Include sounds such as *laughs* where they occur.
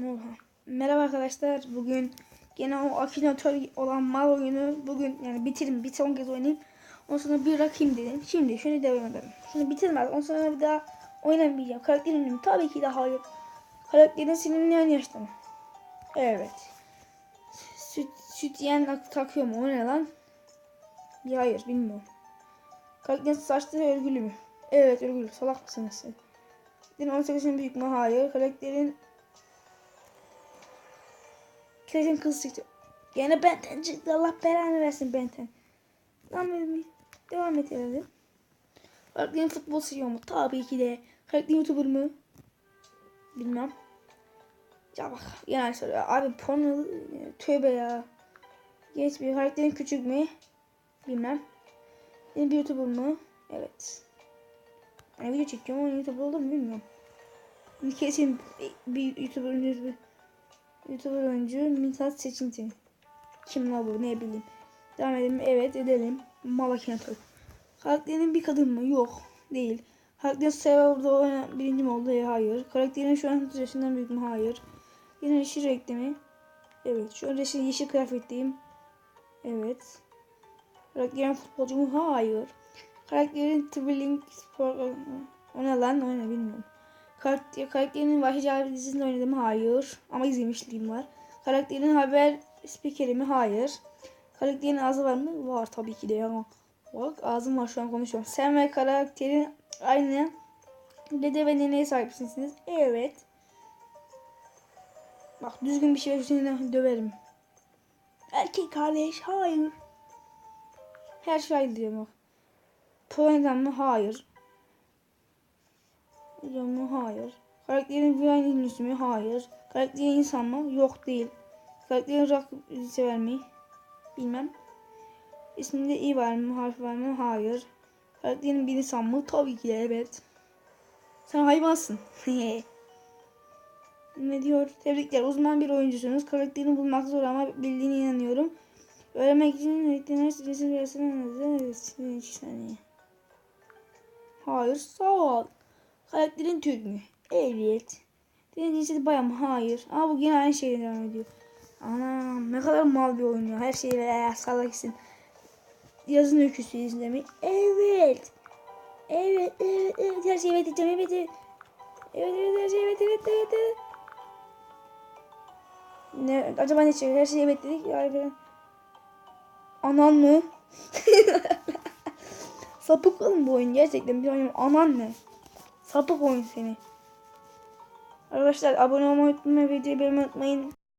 Oha. Merhaba arkadaşlar. Bugün gene o Akinator olan mal oyunu bugün yani bitirim. Bir son kez oynayayım. Ondan sonra bir rakayım dedim. Şimdi şunu devam edelim. Şunu bitirme. Ondan sonra bir daha oynamayacağım. Karakterin mi? Tabii ki de hayır. Karakterin silinmeyen yaşta mı? Evet. Süt, süt yiyen tak- takıyor mu? O ne lan? Bir hayır bilmiyorum. Karakterin saçları örgülü mü? Evet örgülü. Salak mısınız siz? Karakterin 18 yaşında büyük mü? Hayır. Karakterin Kesin kız çıktı. Gene Benten çıktı. Allah belanı versin Benten. Lan devam edelim. Karakterin futbol seviyor mu? Tabii ki de. Karakterin YouTuber mı? Bilmem. Ya bak yani soruyor. Abi porno tövbe ya. Geç bir karakterin küçük mü? Bilmem. Yeni bir YouTuber mı? Evet. Yani video çekiyorum ama YouTuber olur mu bilmiyorum. Kesin bir YouTuber YouTuber YouTuber oyuncu Mithat Seçinti. Kim la bu ne bileyim. Devam edelim. Evet edelim. Malakinatör. Karakterin bir kadın mı? Yok. Değil. Karakterin Survivor'da oynayan birinci mi oldu? E, hayır. Karakterin şu an 30 yaşından büyük mü? Hayır. Yine yeşil renkli mi? Evet. Şu an yeşil, yeşil kıyafetliyim. Evet. Karakterin futbolcu mu? Hayır. Karakterin Twilling Spor... O ne lan? O ne bilmiyorum. Karakter, karakterinin Vahşi abi dizisinde oynadım hayır. Ama izlemişliğim var. Karakterin haber spikeri mi? Hayır. Karakterin ağzı var mı? Var tabii ki de ya. Bak ağzım var şu an konuşuyorum. Sen ve karakterin aynı dede ve neneye sahipsiniz. Evet. Bak düzgün bir şey verirsen döverim. Erkek kardeş hayır. Her şey diyor bak. Polonya'dan mı? Hayır. Hocam mı? Hayır. Karakterin Viyan ünlüsü mü? Hayır. Karakterin insan mı? Yok değil. Karakterin rock sever mi? Bilmem. İsminde i var mı? Harf var mı? Hayır. Karakterin bir insan mı? Tabii ki evet. Sen hayvansın. *laughs* ne diyor? Tebrikler. Uzman bir oyuncusunuz. Karakterini bulmak zor ama bildiğine inanıyorum. Öğrenmek için versene. İki saniye. Hayır. Sağ ol. Karakterin Türk mü? Evet. Diğer cinsiyeti bayan mı? Hayır. Ama bu yine aynı şeyle devam ediyor. Anam ne kadar mal bir oyun ya. Her şeyi ee, salak gitsin. Yazın öyküsü izlemeyi. Evet. Evet, evet, evet. Her şeyi evet diyeceğim. Evet, evet. Evet, evet, her şey evet, evet, evet, evet. Ne, acaba ne çıkıyor? Her şeyi evet dedik. Ben... Anan mı? *laughs* Sapık oğlum bu oyun gerçekten. Bir oyun anan ne? Sapık oyun seni. Arkadaşlar abone olmayı unutmayın. Videoyu beğenmeyi unutmayın.